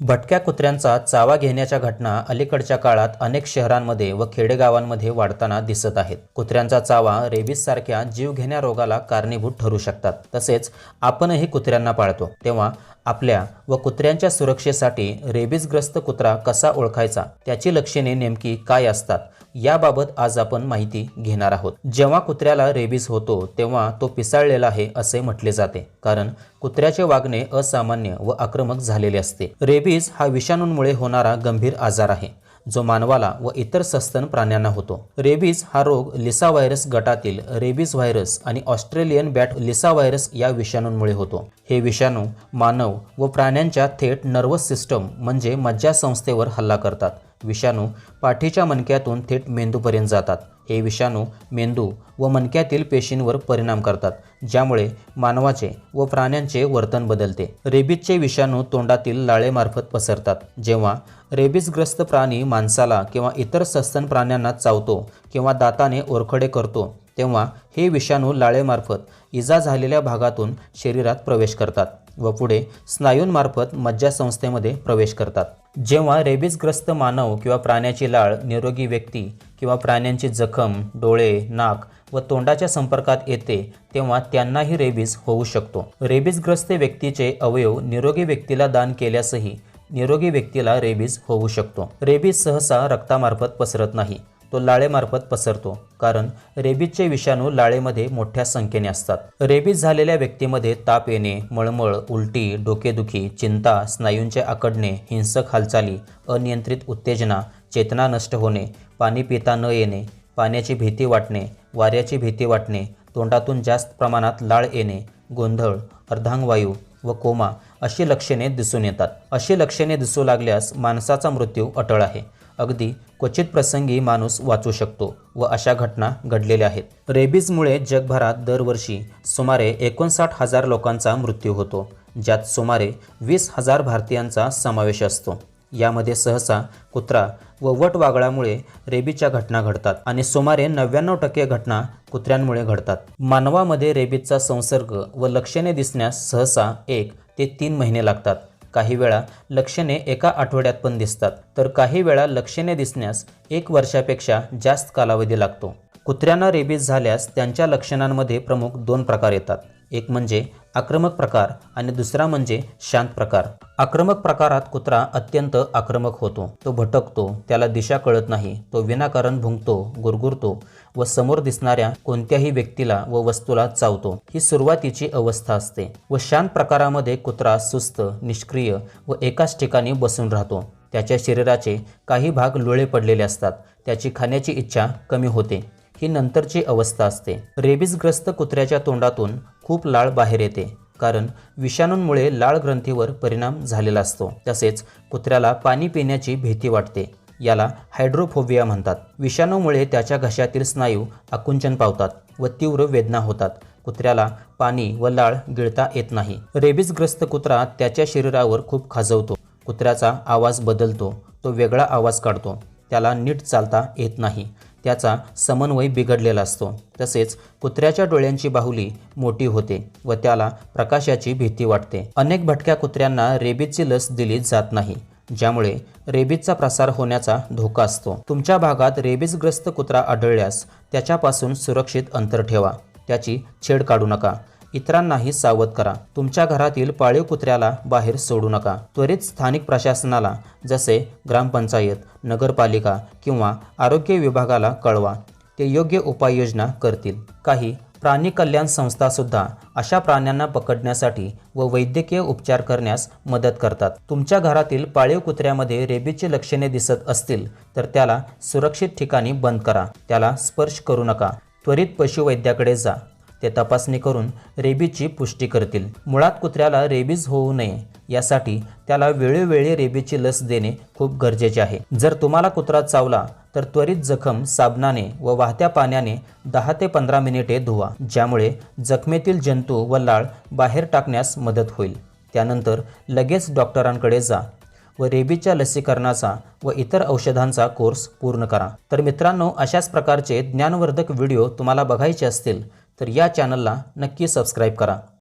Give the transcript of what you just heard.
भटक्या कुत्र्यांचा चावा घेण्याच्या घटना अलीकडच्या काळात अनेक शहरांमध्ये व खेडेगावांमध्ये वाढताना दिसत आहेत. कुत्र्यांचा चावा रेबीज सारख्या जीवघेण्या रोगाला कारणीभूत ठरू शकतात. तसेच आपणही कुत्र्यांना पाळतो. तेव्हा आपल्या व कुत्र्यांच्या सुरक्षेसाठी रेबीजग्रस्त कुत्रा कसा ओळखायचा त्याची लक्षणे नेमकी काय असतात याबाबत आज आपण माहिती घेणार आहोत. जेव्हा कुत्र्याला रेबीज होतो तेव्हा तो पिसाळलेला आहे असे म्हटले जाते कारण कुत्र्याचे वागणे असामान्य व आक्रमक झालेले असते. रेबीज हा विषाणूंमुळे होणारा गंभीर आजार आहे. जो मानवाला व इतर सस्तन प्राण्यांना होतो. रेबीज हा रोग लिसा व्हायरस गटातील रेबीज व्हायरस आणि ऑस्ट्रेलियन बॅट लिसा व्हायरस या विषाणूंमुळे होतो. हे विषाणू मानव व प्राण्यांच्या थेट नर्वस सिस्टम म्हणजे मज्जासंस्थेवर हल्ला करतात. विषाणू पाठीच्या मणक्यातून थेट मेंदूपर्यंत जातात. हे विषाणू मेंदू व मणक्यातील पेशींवर परिणाम करतात ज्यामुळे मानवाचे व प्राण्यांचे वर्तन बदलते. रेबीजचे विषाणू तोंडातील लाळेमार्फत पसरतात. जेव्हा रेबीजग्रस्त प्राणी माणसाला किंवा इतर सस्तन प्राण्यांना चावतो किंवा दाताने ओरखडे करतो तेव्हा हे विषाणू लाळेमार्फत इजा झालेल्या भागातून शरीरात प्रवेश करतात व पुढे स्नायूंमार्फत मज्जासंस्थेमध्ये प्रवेश करतात. जेव्हा रेबीजग्रस्त मानव किंवा प्राण्याची लाळ निरोगी व्यक्ती किंवा प्राण्यांची जखम डोळे नाक व तोंडाच्या संपर्कात येते तेव्हा त्यांनाही रेबीज होऊ शकतो. रेबीजग्रस्त व्यक्तीचे अवयव निरोगी व्यक्तीला दान केल्यासही निरोगी व्यक्तीला रेबीज होऊ शकतो. रेबीज सहसा रक्तामार्फत पसरत नाही. तो लाळेमार्फत पसरतो. कारण रेबीजचे विषाणू लाळेमध्ये मोठ्या संख्येने असतात. रेबीज झालेल्या व्यक्तीमध्ये ताप येणे मळमळ उलटी डोकेदुखी चिंता स्नायूंचे आकडणे हिंसक हालचाली अनियंत्रित उत्तेजना चेतना नष्ट होणे पाणी पिता न येणे पाण्याची भीती वाटणे वाऱ्याची भीती वाटणे तोंडातून जास्त प्रमाणात लाळ येणे गोंधळ अर्धांगवायू व कोमा अशी लक्षणे दिसून येतात. अशी लक्षणे दिसू लागल्यास माणसाचा मृत्यू अटळ आहे. अगदी क्वचित प्रसंगी माणूस वाचू शकतो व अशा घटना घडलेल्या आहेत. रेबीजमुळे जगभरात दरवर्षी सुमारे एकोणसाठ हजार लोकांचा मृत्यू होतो ज्यात सुमारे वीस हजार भारतीयांचा समावेश असतो. यामध्ये सहसा कुत्रा व वटवागळामुळे रेबीजच्या घटना घडतात आणि सुमारे नव्याण्णव टक्के घटना कुत्र्यांमुळे घडतात. मानवामध्ये रेबीजचा संसर्ग व लक्षणे दिसण्यास सहसा एक ते तीन महिने लागतात. काही वेळा लक्षणे एका आठवड्यात पण दिसतात. तर काही वेळा लक्षणे दिसण्यास एक वर्षापेक्षा जास्त कालावधी लागतो. कुत्र्यांना रेबीज झाल्यास त्यांच्या लक्षणांमध्ये प्रमुख दोन प्रकार येतात. एक म्हणजे आक्रमक प्रकार आणि दुसरा म्हणजे शांत प्रकार. आक्रमक प्रकारात कुत्रा अत्यंत आक्रमक होतो. तो भटकतो त्याला दिशा कळत नाही. तो विनाकारण भुंकतो गुरगुरतो व समोर दिसणाऱ्या कोणत्याही व्यक्तीला व वस्तूला चावतो. ही सुरुवातीची अवस्था असते व शांत प्रकारामध्ये कुत्रा सुस्त निष्क्रिय व एकाच ठिकाणी बसून राहतो. त्याच्या शरीराचे काही भाग लोळे पडलेले असतात. त्याची खाण्याची इच्छा कमी होते. ही नंतरची अवस्था असते. रेबीजग्रस्त कुत्र्याच्या तोंडातून खूप लाळ बाहेर येते कारण विषाणूंमुळे लाळ ग्रंथीवर परिणाम झालेला असतो. तसेच कुत्र्याला पाणी पिण्याची भीती वाटते. याला हायड्रोफोबिया म्हणतात. विषाणूमुळे त्याच्या घशातील स्नायू आकुंचन पावतात व तीव्र वेदना होतात. कुत्र्याला पाणी व लाळ गिळता येत नाही. रेबीजग्रस्त कुत्रा त्याच्या शरीरावर खूप खाजवतो. कुत्र्याचा आवाज बदलतो. तो वेगळा आवाज काढतो. त्याला नीट चालता येत नाही. त्याचा समन्वय बिघडलेला असतो. तसेच कुत्र्याच्या डोळ्यांची बाहुली मोठी होते व त्याला प्रकाशाची भीती वाटते. अनेक भटक्या कुत्र्यांना रेबीजची लस दिली जात नाही ज्यामुळे रेबीजचा प्रसार होण्याचा धोका असतो. तुमच्या भागात रेबीजग्रस्त कुत्रा आढळल्यास त्याच्यापासून सुरक्षित अंतर ठेवा. त्याची छेड काढू नका. इतरांनाही सावध करा. तुमच्या घरातील पाळीव कुत्र्याला बाहेर सोडू नका. त्वरित स्थानिक प्रशासनाला जसे ग्रामपंचायत नगरपालिका किंवा आरोग्य विभागाला कळवा. ते योग्य उपाययोजना करतील. काही प्राणी कल्याण संस्थासुद्धा अशा प्राण्यांना पकडण्यासाठी व वैद्यकीय उपचार करण्यास मदत करतात. तुमच्या घरातील पाळीव कुत्र्यामध्ये रेबीची लक्षणे दिसत असतील तर त्याला सुरक्षित ठिकाणी बंद करा. त्याला स्पर्श करू नका. त्वरित पशुवैद्याकडे जा. ते तपासणी करून रेबीजची पुष्टी करतील. मुळात कुत्र्याला रेबीज होऊ नये यासाठी त्याला वेळोवेळी रेबीजची लस देणे खूप गरजेचे आहे. जर तुम्हाला कुत्रा चावला तर त्वरित जखम साबणाने व वाहत्या पाण्याने दहा ते पंधरा मिनिटे धुवा ज्यामुळे जखमेतील जंतू व लाळ बाहेर टाकण्यास मदत होईल. त्यानंतर लगेच डॉक्टरांकडे जा. व रेबीजच्या लसीकरणाचा व इतर औषधांचा कोर्स पूर्ण करा. तर मित्रांनो अशाच प्रकारचे ज्ञानवर्धक व्हिडिओ तुम्हाला बघायचे असतील तर या चॅनलला नक्की सबस्क्राईब करा.